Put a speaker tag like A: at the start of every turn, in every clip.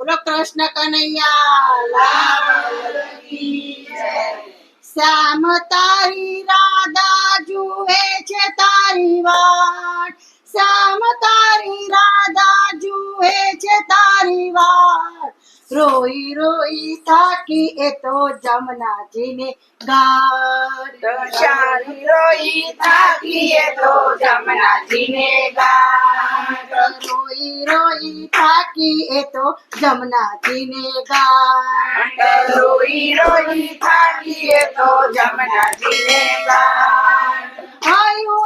A: બોલો કૃષ્ણ કનૈયા લાલ કી જય. શ્યામ તારી રાધા જુએ છે તારી વાટ શ્યામ તારી રાધા જુએ છે તારી વાટ રોઈ રોઈ થાકી એ તો જમનાજીને ઘાટ
B: શારી રોઈ થાકીએ તો જમનાજીને ગાટ रोई रोई
A: थाकी ए तो जमुना जीनेगा रोई रोई थाकी ए तो जमुना जीनेगा आयो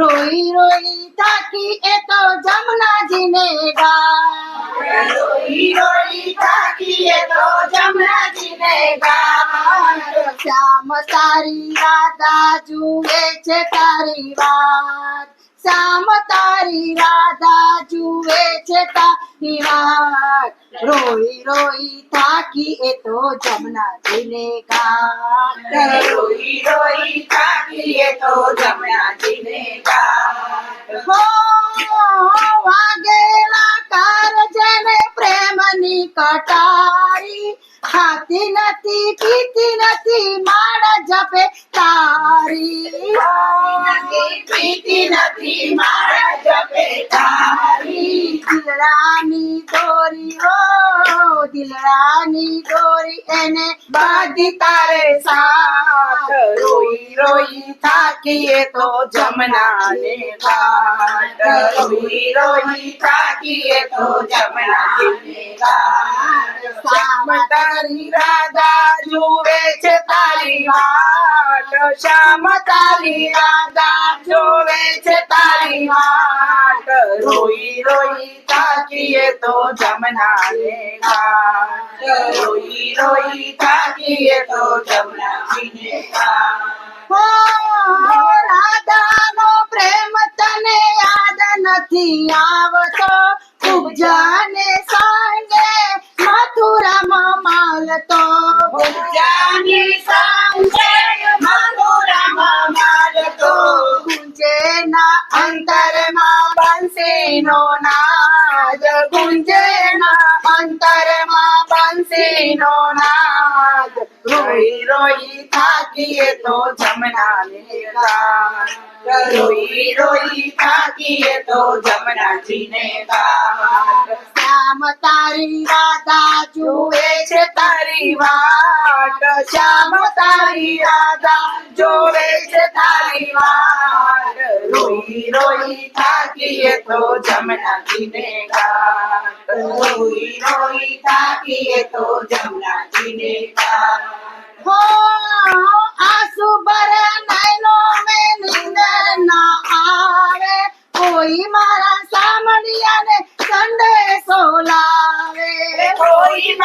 A: રોઈ રોઈ તાકી એ તો જમનાજીને ગાટ
B: રોઈ રોઈ થાકીએ તો જમનાજીને ગાટ
A: શ્યામ તારી રાધા જુએ છે તારી વાત શ્યામ તારી રાધા જુએ છે તારી વાત. रोई रोई था कि ये तो जमना
B: जीने का रोई रोई ये तो
A: जमना जीने का हो वागेला कर जने प्रेम कटारी। खाती नती पीती
B: नती मार जपे तारी। नती पीती
A: नती माड़ा जपे तारी। रानी दोरी દિલડાની દોરી એને
B: બાંધી તારે સાથ રોઈ રોઈ થાકીએ તો જમનાને ઘાટ રોઈ રોઈ થાકીએ તો જમનાજીને ઘાટ શ્યામ તારી રાધા જુએ છે તારી વાટ શ્યામ તારી રાધા જોવે છે તારી વાટ રોઈ રોઈ થાકીએ તો જમનાને ઘાટ રોઈ રોઈ થાકીએ તો જમનાજીને ઘાટ બંસીનો નાદ, ગુંજેના અંતરમાં બંસીનો નાદ. રોઈ રોઈ થાકીએ તો જમનાને ગાટ રોઈ રોઈ થાકીએ તો જમનાજીને ગાટ
A: શ્યામ તારી રાધા જુએ
B: છે તારી વાટ શ્યામ તારી રાધા જોવે છે તારી વાટ રોઈ રોઈ થાકીએ તો જમનાજીને ગાટ રોઈ રોઈ થાકીએ તો જમનાજીને ગાટ
A: હો આસુ ભરે નૈનો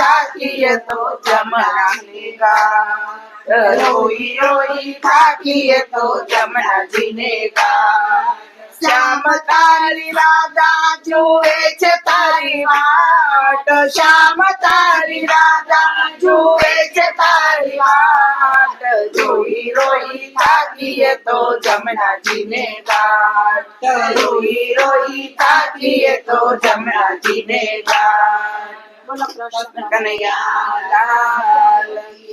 B: का किए तो जमना जीनेगा रोई रोई का किए तो जमना जीनेगा श्याम तारी राजा जुए छे तारी बाट। श्याम तारी राजा जुए छे तारी बाट। जोई रोई ताकिए तो जमुना जीने गाट रोई रोई ताकिए
A: तो जमना
B: जी ने Kanaya, lalang.